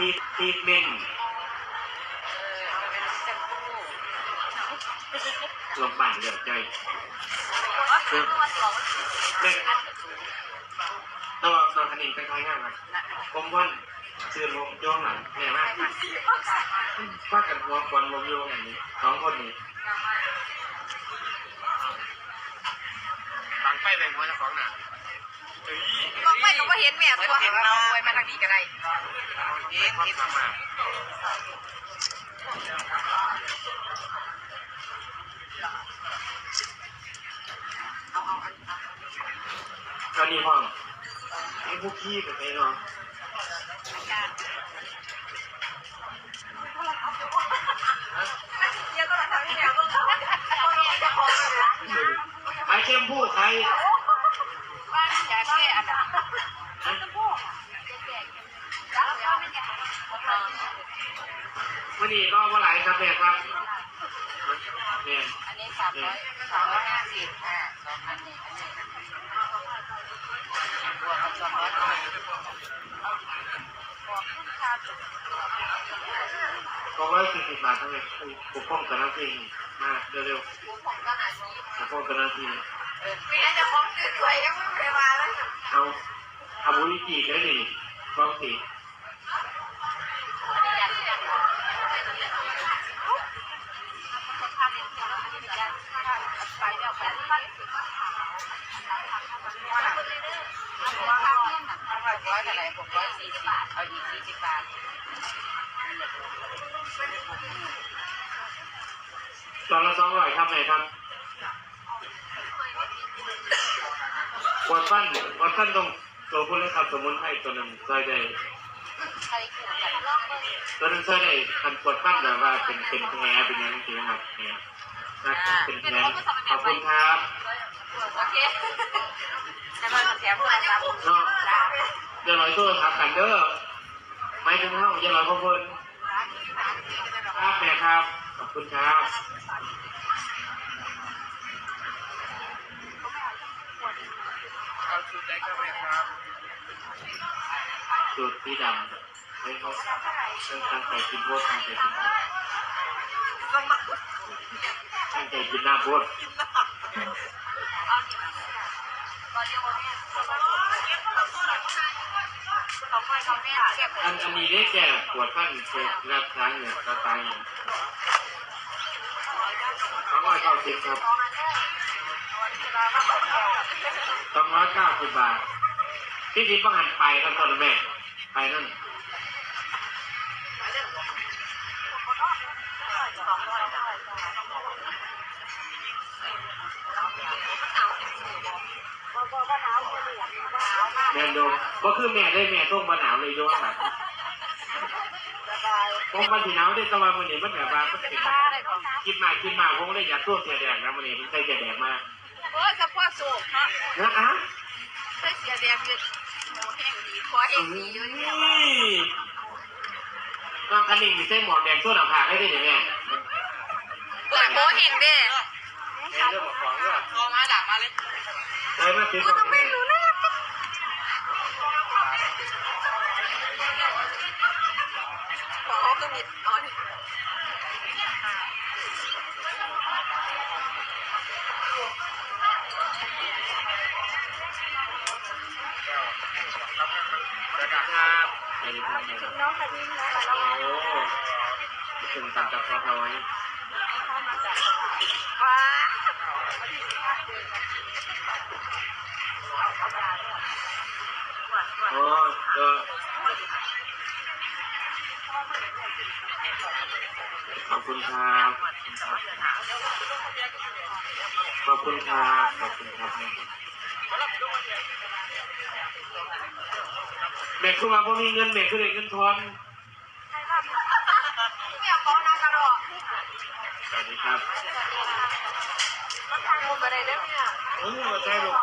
ทีทีเมนเออมันเป็นลมปั่นเหลือใจเรื่องว่าสองเด็กตัวตัวคันนี้เป็นคล้ายง่ายไหมผมวันซื้อลมโยงหลังแน่มากว่ากันหัวควันลมโยงอย่างนี้สองคนนี้ฟังไปแบ่งหัวเจ้าของน่ะ เฮ้ยก็ไม่ก็เห็นแม่ตัวเราไว้มาทางนี้ก็ได้เอ๊ะที่ทำมาเอาเอาอันตอนนี้ห้องไอ้พวกขี้กับไอ้เนาะ เดี๋ยวก็ทำให้แม่ก็เข้า ใครเข้มพูดใคร บ้านยาแก้อันนั้น วันนี้ก็ว่าหลายครับเนี่ยครับเนี่ยอันนี้สามร้อยสามร้อยห้าสิบอ่าสองอันนี้อันนี้บวกกับสองร้อยบวกขึ้นค่าจุดก็ร้อยสี่สิบบาทเท่านั้นปกป้องกันหน้าที่มาเร็วบุญของก็หาชีๆปกป้องกันหน้าที่เออไม่งั้นจะคล้องซื้อสวยยังไม่เคยมาเลยเอาเอาบุหรี่จีบได้ดิกล้องสีไปแล้วไปแล้วร้อยเท่าไหร่หกร้อยสี่สิบเอาอีกสี่สิบบาท ตอนละสองร้อยครับไหนครับวัดฟันวัดฟันตรงตัวคุณเลยครับสมุนไพรตัวหนึ่งใส่ได้ ตัวหนึงใส่ได้คันปวดฟันแบบว่าเป็นเป็นแผลเป็นอย่างนี้นะครับเนี่ยนะเป็นแผลขอบคุณครับโอเคแต่มันแถมด้วยครับเนาะอย่าลอยตัวครับกันเด้อไม่ถึงเท่าอย่าลอยพวกเพิ่นครับแม่ครับขอบคุณครับเอาชุดได้ก็แม่ครับสูตรสีดำ ให้เขาตั้งใจกินพวตั้งใจกินตั้งใจกินหน้าพวกอันอันนี้ได้แก่ปวดฟันเกิดรักช้างเนี่ยตาตายอย่างสองร้อยเก้าสิบครับสองร้อยเก้าสิบบาทที่ดิบบังหันไปครับตอนแม่ไปนั่น แม่โดมก็คือแม่ได้แม่ต้องมาหนาวเลยโยนแบบผมมาสีหนาวได้สบายวันนี้มันแบบว่ามันเป็นคิดมาคิดมาผมเลยอยากตัวเสียแดงนะวันนี้ผมใส่เสียแดงมากโอ้ยกระเพาะสูบเนาะนะอะใส่เสียแดงอยู่หมูแห้งดีคอแห้งดีอยู่เนี่ย น้องคันนี้มีเส้นหมอกแดงตัวหนังผักให้ได้ยังไงเปิดโมเห็นเด้แม่เรื่องของด้วยคอมาดักมาเลยเลยมาซื้อของแม่ขอเขาคือมิดอ๋อนี่ครับไปดูกันเลยครับน้องคดีน้องอะ ถึงตัดจากคอทอยว้าโอ้ก็ขอบคุณครับ ขอบคุณครับ ขอบคุณครับแม่คือว่าพอมีเงินแม่คือได้เงินทอน ไม่เอาของน้ำกระโดดสวัสดีครับ มันทางลงไปได้ด้วยเนี่ย เออใช่ลูก